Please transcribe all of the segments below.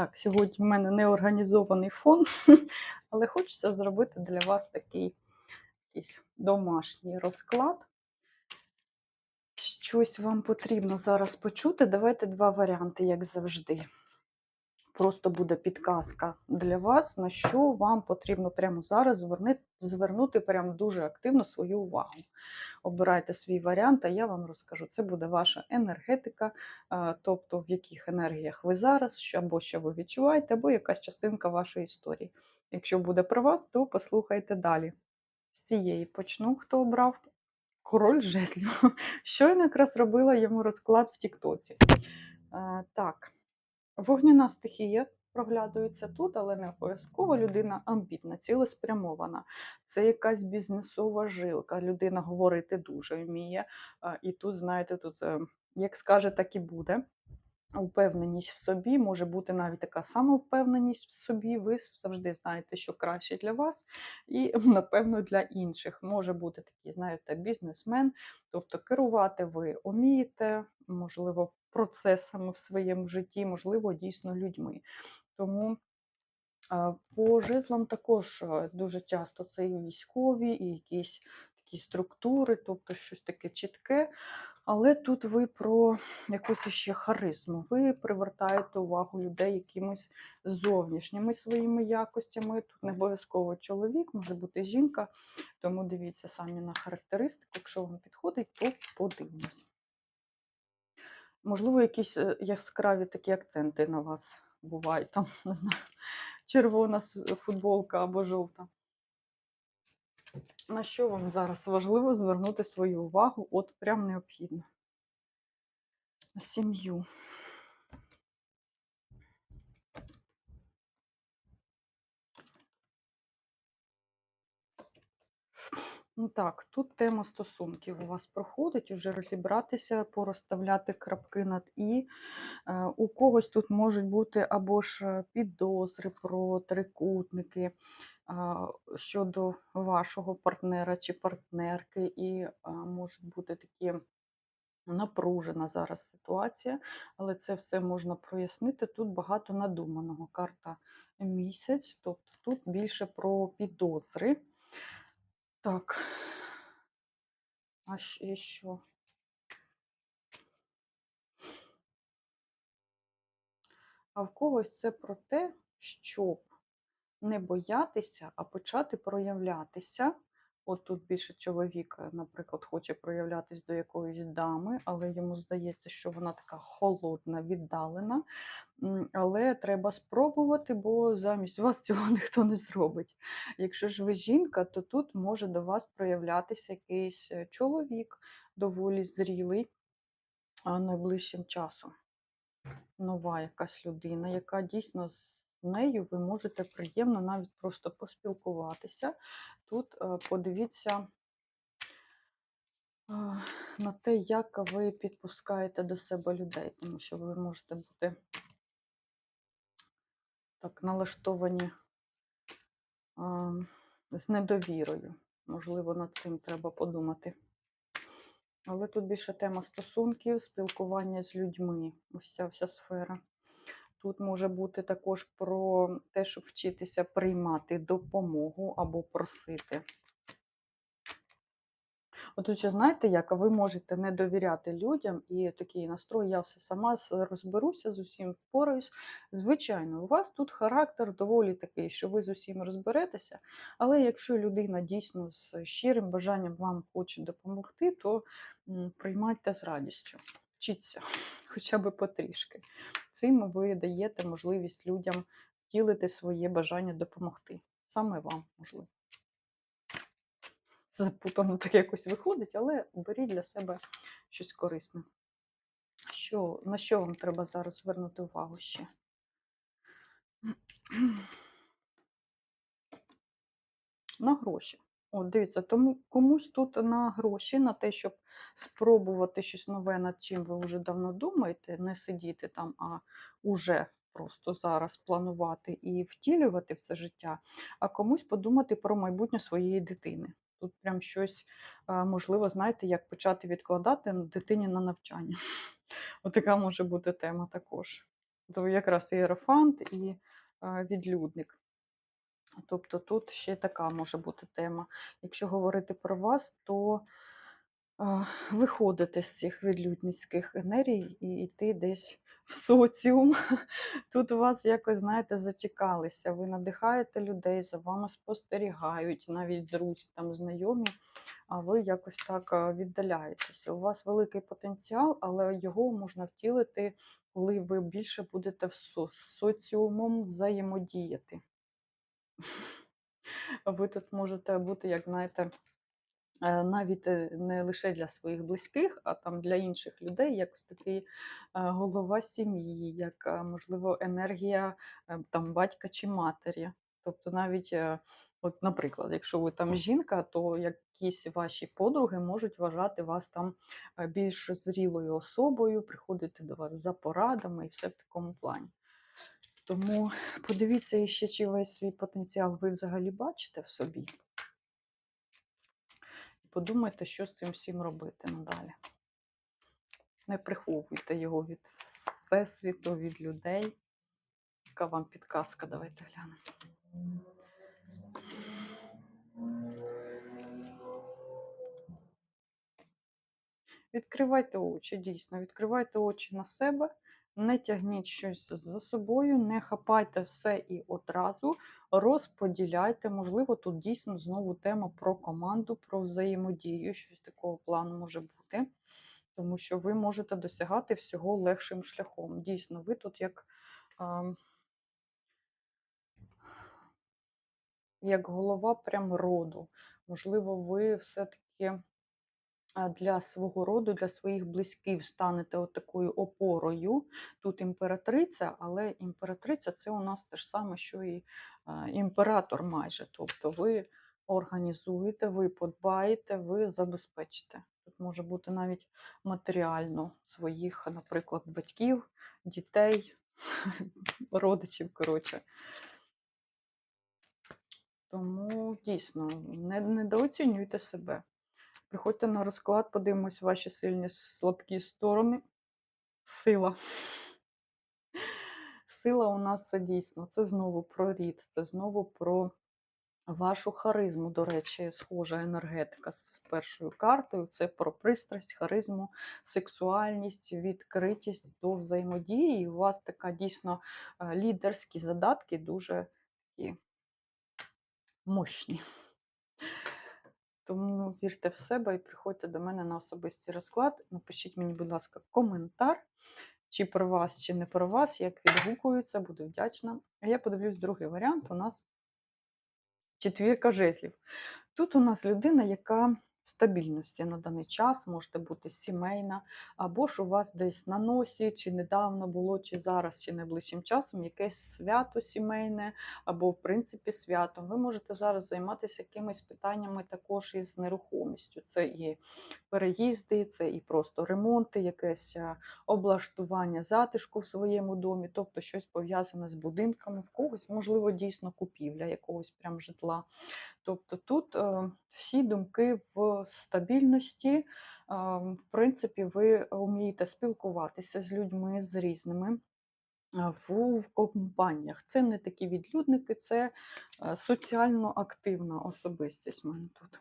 Так, сьогодні в мене неорганізований фон, але хочеться зробити для вас такий якийсь домашній розклад. Щось вам потрібно зараз почути. Давайте два варіанти, як завжди. Просто буде підказка для вас, на що вам потрібно прямо зараз звернути, звернути прямо дуже активно свою увагу. Обирайте свій варіант, а я вам розкажу. Це буде ваша енергетика, е, тобто в яких енергіях ви зараз, або що ви відчуваєте, або якась частинка вашої історії. Якщо буде про вас, то послухайте далі. З цієї почну, хто обрав король жезлів. Щойно якраз робила йому розклад в Тіктоці. Е, Так, вогняна стихія проглядується тут, але не обов'язково людина амбітна, цілеспрямована. Це якась бізнесова жилка. Людина говорити дуже вміє. І тут, знаєте, тут е, як скаже, так і буде. Упевненість в собі може бути навіть така самовпевненість в собі. Ви завжди знаєте, що краще для вас, і, напевно, для інших. Може бути такий, знаєте, бізнесмен, тобто керувати ви вмієте, можливо, процесами в своєму житті, можливо, дійсно людьми. Тому по жезлам також дуже часто це і військові, і якісь такі структури, тобто щось таке чітке. Але тут ви про якусь ще харизму. Ви привертаєте увагу людей якимись зовнішніми своїми якостями. Тут не обов'язково чоловік, може бути жінка. Тому дивіться самі на характеристику. Якщо вам підходить, то подивимось. Можливо, якісь е, яскраві такі акценти на вас бувають. Там, не знаю, червона футболка або жовта. На що вам зараз важливо звернути свою увагу? От прям необхідно. На сім'ю. Ну так, тут тема стосунків у вас проходить, уже розібратися, порозставляти крапки над і. Е, У когось тут можуть бути або ж е, підозри про трикутники щодо вашого партнера чи партнерки, і можуть бути такі напружена зараз ситуація, але це все можна прояснити. Тут багато надуманого. Карта місяць, тобто тут більше про підозри. Так, а ще що? А в когось це про те, щоб не боятися, а почати проявлятися. От тут більше чоловік, наприклад, хоче проявлятись до якоїсь дами, але йому здається, що вона така холодна, віддалена. Але треба спробувати, бо замість вас цього ніхто не зробить. Якщо ж ви жінка, то тут може до вас проявлятися якийсь е, чоловік, доволі зрілий найближчим часом нова якась людина, яка дійсно нею ви можете приємно навіть просто поспілкуватися. Тут е, подивіться е, на те, як ви підпускаєте до себе людей, тому що ви можете бути так налаштовані з недовірою. Можливо, над цим треба подумати. Але тут більше тема стосунків, спілкування з людьми. Ось ця вся сфера. Тут може бути також про те, щоб вчитися приймати допомогу або просити. Отут ще знаєте як, ви можете не довіряти людям і такий настрой, я все сама розберуся з усім, впораюсь. Звичайно, у вас тут характер доволі такий, що ви з усім розберетеся, але якщо людина дійсно з щирим бажанням вам хоче допомогти, то приймайте з радістю. Вчіться хоча б потрішки. Цим ви даєте можливість людям втілити своє бажання допомогти. Саме вам можливо запутано так якось виходить, але беріть для себе щось корисне. Що, на що вам треба зараз звернути увагу ще? На гроші. От, дивіться, тому комусь тут на гроші, на те, щоб спробувати щось нове, над чим ви вже давно думаєте, не сидіти там, а уже просто зараз планувати і втілювати в це життя, а комусь подумати про майбутнє своєї дитини. Тут прям щось, можливо, знаєте, як почати відкладати дитині на навчання. Отака може бути тема також. То якраз ієрофант і е, відлюдник. Тобто тут ще така може бути тема. Якщо говорити про вас, то виходити з цих відлюдницьких енергій і йти десь в соціум. Тут у вас якось, знаєте, зачекалися. Ви надихаєте людей, за вами спостерігають, навіть друзі, там знайомі, а ви якось так віддаляєтеся. У вас великий потенціал, але його можна втілити, коли ви більше будете з соціумом взаємодіяти. Ви тут можете бути, як знаєте, навіть е, не лише для своїх близьких, а там для інших людей, якось такий е, голова сім'ї, як, е, можливо, енергія е, там, батька чи матері. Тобто навіть, е, от, наприклад, якщо ви там жінка, то якісь ваші подруги можуть вважати вас там е, більш зрілою особою, приходити до вас за порадами і все в такому плані. Тому подивіться іще, чи весь свій потенціал ви взагалі бачите в собі. Подумайте, що з цим всім робити надалі. Не приховуйте його від всесвіту, від людей. Яка вам підказка? Давайте глянемо. Відкривайте очі, дійсно, відкривайте очі на себе, не тягніть щось за собою, не хапайте все і одразу, розподіляйте. Можливо, тут дійсно знову тема про команду, про взаємодію, щось такого плану може бути, тому що ви можете досягати всього легшим шляхом. Дійсно, ви тут як, як голова прям роду. Можливо, ви все-таки для свого роду, для своїх близьких станете от такою опорою. Тут імператриця, але імператриця це у нас те ж саме, що і імператор майже. Тобто ви організуєте, ви подбаєте, ви забезпечите. Тут може бути навіть матеріально своїх, наприклад, батьків, дітей, родичів, коротше. Тому дійсно не недооцінюйте себе. Приходьте на розклад, подивимось ваші сильні слабкі сторони. Сила. Сила у нас це дійсно. Це знову про рід, це знову про вашу харизму. До речі, схожа енергетика з першою картою. Це про пристрасть, харизму, сексуальність, відкритість до взаємодії. І у вас така дійсно е, лідерські задатки дуже такі мощні. Тому вірте в себе і приходьте до мене на особистий розклад. Напишіть мені, будь ласка, коментар, чи про вас, чи не про вас, як відгукується, буду вдячна. А я подивлюсь другий варіант. У нас четвірка жезлів. Тут у нас людина, яка стабільності на даний час, можете бути сімейна, або ж у вас десь на носі, чи недавно було, чи зараз, чи найближчим часом якесь свято сімейне, або, в принципі, свято. Ви можете зараз займатися якимись питаннями також із нерухомістю. Це і переїзди, це і просто ремонти, якесь облаштування затишку в своєму домі, тобто щось пов'язане з будинками, в когось, можливо, дійсно купівля якогось прям житла. Тобто тут е, всі думки в стабільності. Е, В принципі, ви вмієте спілкуватися з людьми, з різними. е, В, компаніях. Це не такі відлюдники, це е, соціально активна особистість в мене тут.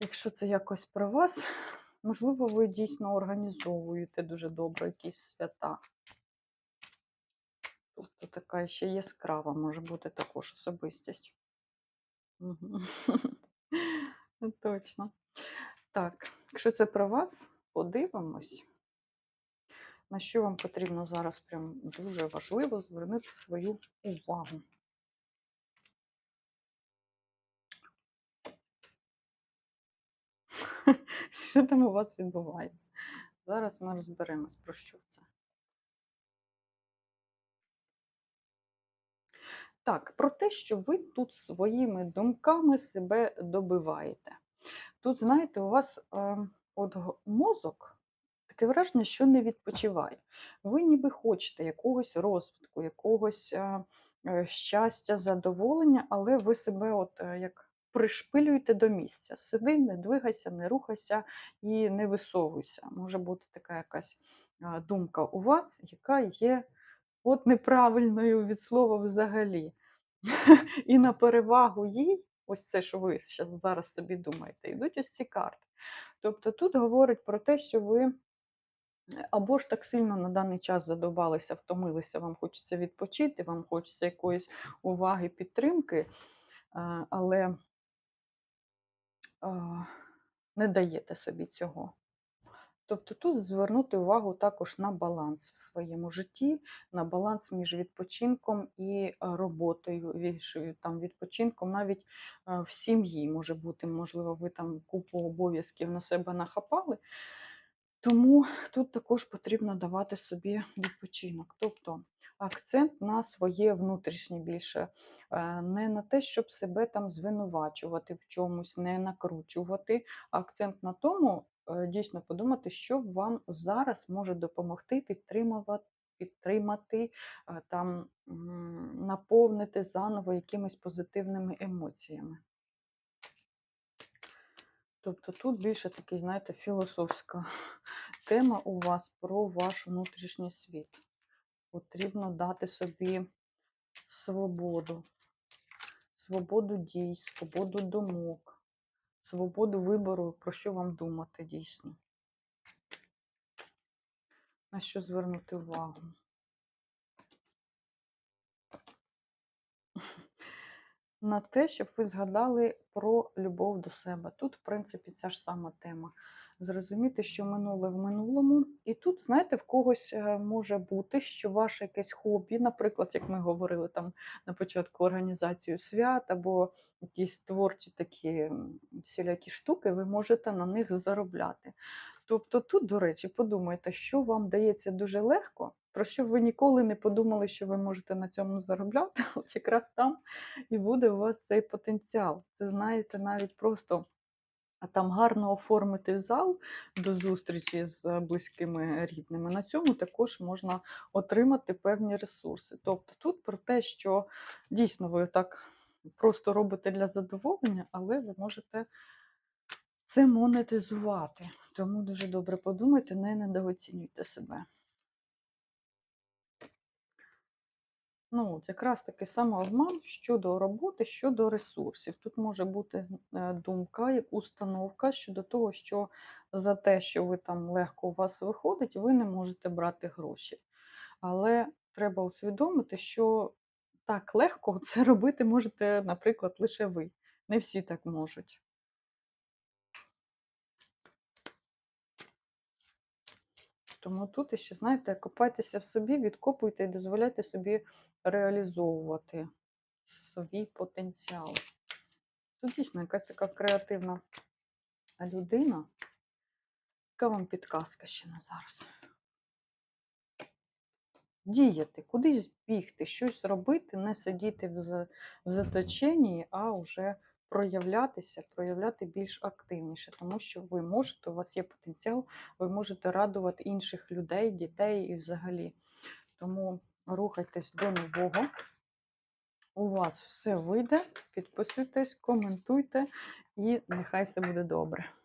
Якщо це якось про вас, можливо, ви дійсно організовуєте дуже добре якісь свята. Тобто така ще яскрава може бути також особистість. Мгм. Ну, Точно. Так, якщо це про вас, подивимось, на що вам потрібно зараз прям дуже важливо звернути свою увагу. Що там у вас відбувається? Зараз ми розберемось, про що це. Так, про те, що ви тут своїми думками себе добиваєте. Тут, знаєте, у вас е, от мозок таке враження, що не відпочиває. Ви ніби хочете якогось розвитку, якогось е, е, щастя, задоволення, але ви себе от е, як пришпилюєте до місця. Сиди, не двигайся, не рухайся і не висовуйся. Може бути така якась думка у вас, яка є от неправильною від слова взагалі. І на перевагу їй, ось це, що ви зараз собі думаєте, йдуть ось ці карти. Тобто тут говорить про те, що ви е, або ж так сильно на даний час задовбалися, втомилися, вам хочеться відпочити, вам хочеться якоїсь уваги, підтримки, але не даєте собі цього. Тобто тут звернути увагу також на баланс в своєму житті, на баланс між відпочинком і роботою, там, відпочинком навіть в сім'ї може бути, можливо, ви там купу обов'язків на себе нахапали. Тому тут також потрібно давати собі відпочинок. Тобто акцент на своє внутрішнє більше, е, не на те, щоб себе там звинувачувати в чомусь, не накручувати, акцент на тому, дійсно подумати, що вам зараз може допомогти підтримувати. Підтримати, е, там, наповнити заново якимись позитивними емоціями. Тобто тут більше такий, знаєте, філософська тема у вас про ваш внутрішній світ. Потрібно дати собі свободу, свободу дій, свободу думок, свободу вибору, про що вам думати дійсно. На що звернути увагу? На те, щоб ви згадали про любов до себе. Тут, в принципі, ця ж сама тема. Зрозуміти, що минуле в минулому. І тут, знаєте, в когось е, може бути, що ваше якесь хобі, наприклад, як ми говорили там на початку організацію свят, або якісь творчі такі всілякі штуки, ви можете на них заробляти. Тобто тут, до речі, подумайте, що вам дається дуже легко, про що ви ніколи не подумали, що ви можете на цьому заробляти, от якраз там і буде у вас цей потенціал. Це знаєте, навіть просто а там гарно оформити зал до зустрічі з близькими рідними. На цьому також можна отримати певні ресурси. Тобто тут про те, що дійсно ви так просто робите для задоволення, але ви можете це монетизувати. Тому дуже добре подумайте, не недооцінюйте себе. Ну, от якраз таки самообман щодо роботи, щодо ресурсів. Тут може бути е, думка, і установка щодо того, що за те, що ви там легко у вас виходить, ви не можете брати гроші. Але треба усвідомити, що так легко це робити можете, наприклад, лише ви. Не всі так можуть. Тому тут іще, знаєте, копайтеся в собі, відкопуйте і дозволяйте собі реалізовувати свій потенціал. Тут дійсно якась така креативна людина. Яка вам підказка ще на зараз? Діяти, кудись бігти, щось робити, не сидіти в заточенні, а вже проявлятися, проявляти більш активніше, тому що ви можете, у вас є потенціал, ви можете радувати інших людей, дітей і взагалі. Тому рухайтесь до нового. У вас все вийде. Підписуйтесь, коментуйте, і нехай все буде добре.